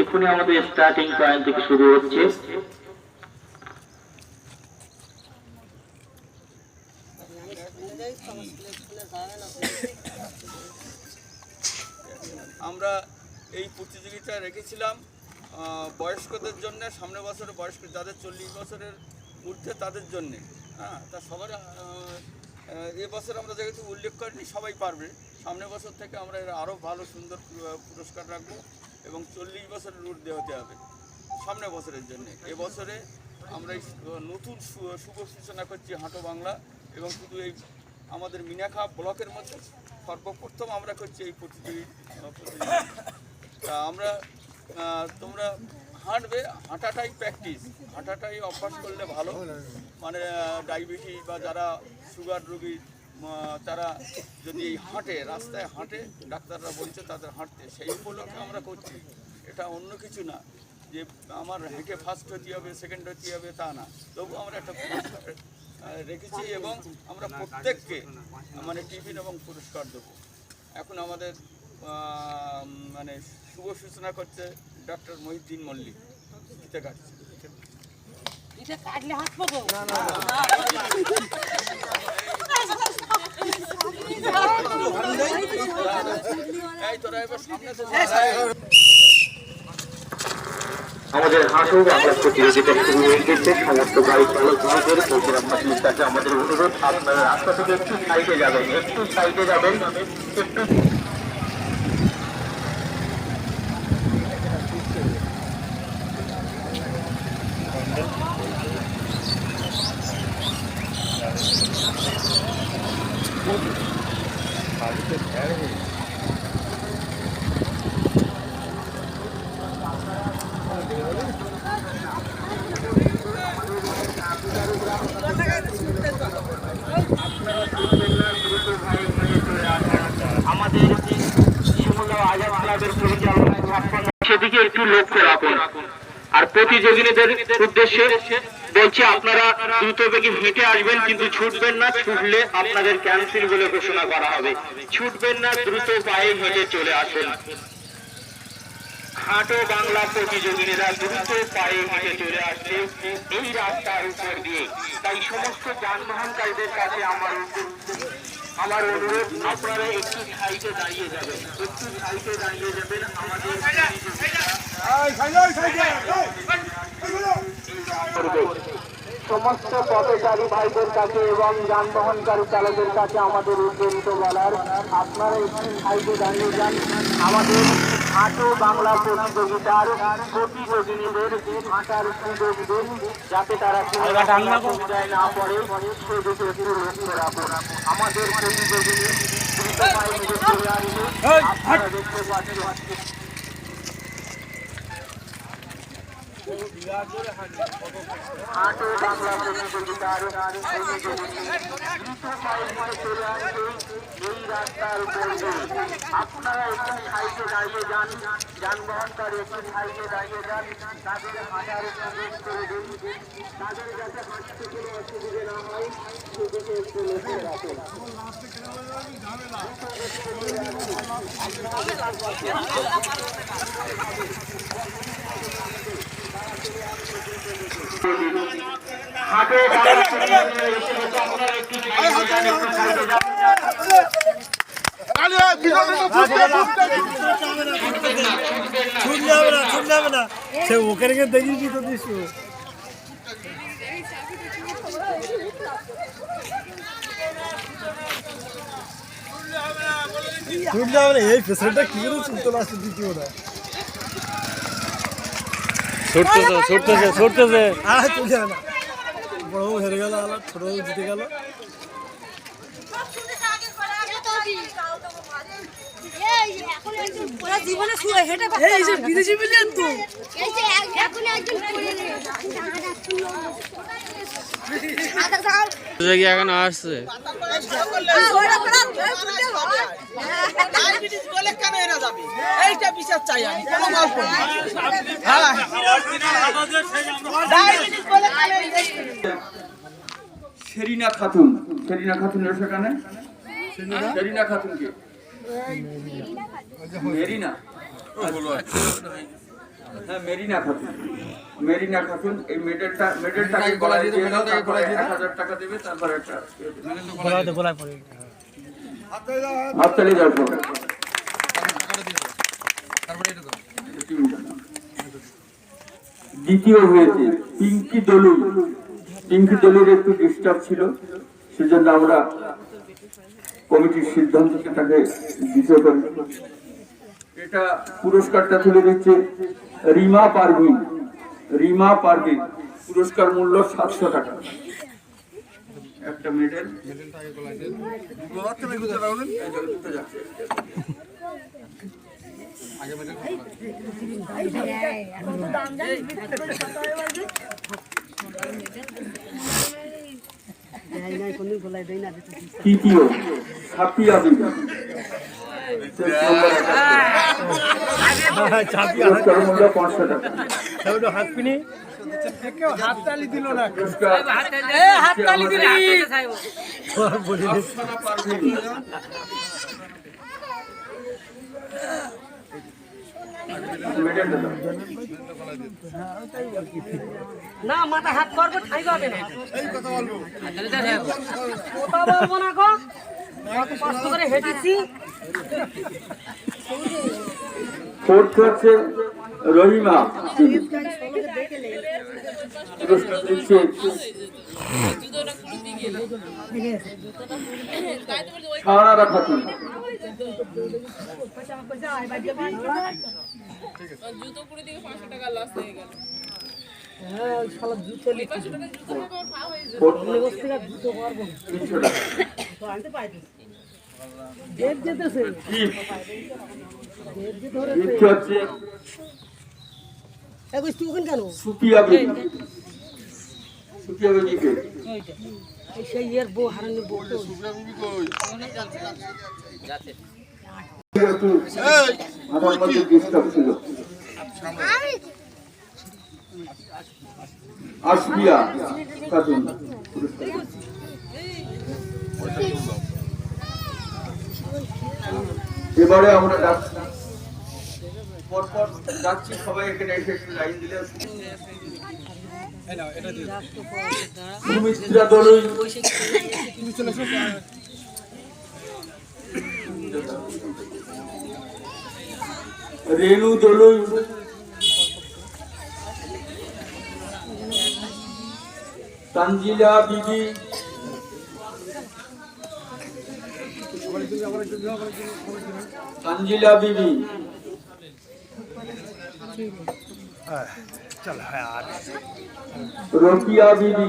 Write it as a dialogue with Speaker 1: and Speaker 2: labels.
Speaker 1: এক্ষুনি আমাদের starting point থেকে শুরু হচ্ছে।
Speaker 2: আমরা এই প্রতিযোগিতা রেখেছিলাম বয়স্কদের জন্য সামনে বছরে বয়স্ক যাদের চল্লিশ বছরের ঊর্ধ্বে তাদের জন্যে। হ্যাঁ তা সবার আহ, আহ, এ বছর আমরা যেহেতু উল্লেখ করিনি সবাই পারবে। সামনে বছর থেকে আমরা আরও ভালো সুন্দর পুরস্কার রাখব। এবং চল্লিশ বছরের ঊর্ধ্বে হতে হবে সামনে বছরের জন্য। এবছরে আমরা এই নতুন শুভ সূচনা করছি হাঁটো বাংলা এবং শুধু এই আমাদের মিনাখা ব্লকের মধ্যে, সর্বপ্রথম আমরা করছি এই প্রতিযোগী প্রতিযোগিতা আমরা তোমরা হাঁটবে, হাঁটাটাই প্র্যাকটিস হাঁটাটাই অভ্যাস করলে ভালো। মানে ডায়াবেটিস বা যারা সুগার রোগী তারা যদি হাঁটে রাস্তায় হাঁটে ডাক্তাররা বলছে তাদের হাঁটতে। সেই উপলক্ষে আমরা করছি। এটা অন্য কিছু না। যে আমার হেঁটে ফার্স্ট হতে হবে সেকেন্ড হতে হবে তা না। তবু আমরা একটা পুরস্কার রেখেছি এবং আমরা প্রত্যেককে মানে টিফিন এবং পুরস্কার দেবো। এখন আমাদের মানে শুভ সূচনা করছে ডক্টর মহিউদ্দিন মল্লিক। ফিতে কাটছে।
Speaker 3: কাটলে হাত পাবো
Speaker 2: সামনে তো
Speaker 1: আমাদের হাঁটু আমরা প্রতিযোগিতা শুরু হয়ে গেছে। সমস্ত গাড়ি চালক ভাইদের প্রতিরাম পাখির কাছে আমাদের অনুরোধ আপনারা রাস্তা থেকে একটু সাইডে যাবেন, একটু সাইডে যাবেন, একটু একটু লক্ষ্য রাখুন। আর প্রতিযোগীদের উদ্দেশ্যে বলছি, আপনারা দ্রুত বেগে হেঁটে আসবেন, কিন্তু ছুটবেন না, ছুটলে আপনাদের ক্যান্সেল বলে ঘোষণা করা হবে। ছুটবেন না, দ্রুত পায়ে হেঁটে চলে আসুন। হাঁটো বাংলা প্রতিযোগিনীরা দ্রুত পায়ে হেঁটে চলে আসছে এই রাস্তার উপর দিয়ে। তাই সমস্ত যানবাহনকারীদের কাছে আমার আমার অনুরোধ, আপনারা একটু সাইডে দাঁড়িয়ে যাবেন, একটু সাইডে দাঁড়িয়ে যাবেন আমাদের। সমস্ত পথচারী ভাইদের কাছে এবং যানবাহনকারী চালকের কাছে আমাদের উদ্যোগিত বলার আপনারা একটু সাইডে দাঁড়িয়ে যান। আমাদের হাঁটো বাংলা প্রতিযোগিতার প্রতিযোগিনীদের হাঁটার সুযোগ দিন যাতে তারা অসুবিধায় না পড়ে সেদিকে একটু লক্ষ্য রাখুন। আমাদের প্রতিযোগিনী দ্রুত পায়ে হেঁটে চলে আসবে আপনারা দেখতে পাচ্ছেন হাঁটো বাংলা প্রতিযোগিতার প্রতিযোগিনী দ্রুত পায়ে হেঁটে চলে আসবে এই রাস্তার উপর দিয়ে। আপনারা একটু সাইডে দাঁড়িয়ে যান যানবাহনকারী একটু সাইডে দাঁড়িয়ে যান তাদের হাঁটার সুযোগ করে দিন তাদের যাতে হাঁটতে কোনো অসুবিধে না হয় সেদিকে একটু লক্ষ্য রাখুন হাঁটো বাংলা প্রতিযোগিতার এসে আপনারা একটু সাইডে যান একটু সাইডে যান
Speaker 4: ছুটলে হবে না ছুটলে হবে না সে ওকে রেখে দেখিয়ে দিত দিস এই পেছনটা কি করে ছুটতে লাস্টে দ্বিতীয়
Speaker 5: ছুটতেছে ছুটতেছে ছুটতেছে।
Speaker 4: বড় হেরে গেল ছোট জিতে গেল।
Speaker 3: বিদেশি মিলিয়ন তো।
Speaker 6: এখন একজন
Speaker 5: এখন আসছে?
Speaker 7: এইটা বিচার চাই আমি কোনো গল্প হ্যাঁ
Speaker 2: সেরিনা খাতুন। সেরিনা খাতুন এর সেখানে সেরিনা খাতুন মেরিনা। হ্যাঁ মেরিনা খাতুন। মেরিনা খাতুন এই মেডেলটা মেডেলটাকে গলায় দিয়ে দাও তারপরে এক হাজার টাকা দেবে তারপরে একটা
Speaker 4: গলাতে গলায় পড়ে
Speaker 2: হাততালি দাও। দ্বিতীয় হয়েছে পিঙ্কি দলু পিঙ্কি দলুর একটু ডিস্টার্ব ছিল সেজন্য আমরা কমিটির সিদ্ধান্তকে তাকে দ্বিতীয় করি এটা পুরস্কারটা তুলে দিচ্ছে রিমা পারভিন। রিমা পারভিন পুরস্কার মূল্য সাতশো টাকা। একটা মেডেল তৃতীয় সাপিয়া বিবি পুরস্কার মূল্য পাঁচশো টাকা।
Speaker 4: ওটা হাত পিনি।
Speaker 2: পুরস্কার
Speaker 3: হাততালি দিবি
Speaker 2: পারভিন মেডেলটা দাও
Speaker 3: না মাথা হাত করব ঠাই পাবে না। কথা বলব না গো। কষ্ট করে হেঁটেছি।
Speaker 2: ফোর্থ রহিমা বিবি। পুরস্কার দিচ্ছে সাহারা খাতুন ফোর্থ তিনশো টাকা গিফট হচ্ছে
Speaker 3: এগুলো তুই কেন
Speaker 2: সুপিয়া বিবি সুপিয়া আমার মধ্যে ডিস্টার্ব ছিল আসবিয়া খাতুন এবারে আমরা যাচ্ছি পরপর যাচ্ছি সবাই এখানে এসে লাইন দিলে। রেণু দলুই তানজিলা বিবি। তানজিলা বিবি
Speaker 4: চল হ্যাঁ আর
Speaker 2: রফিয়া বিবি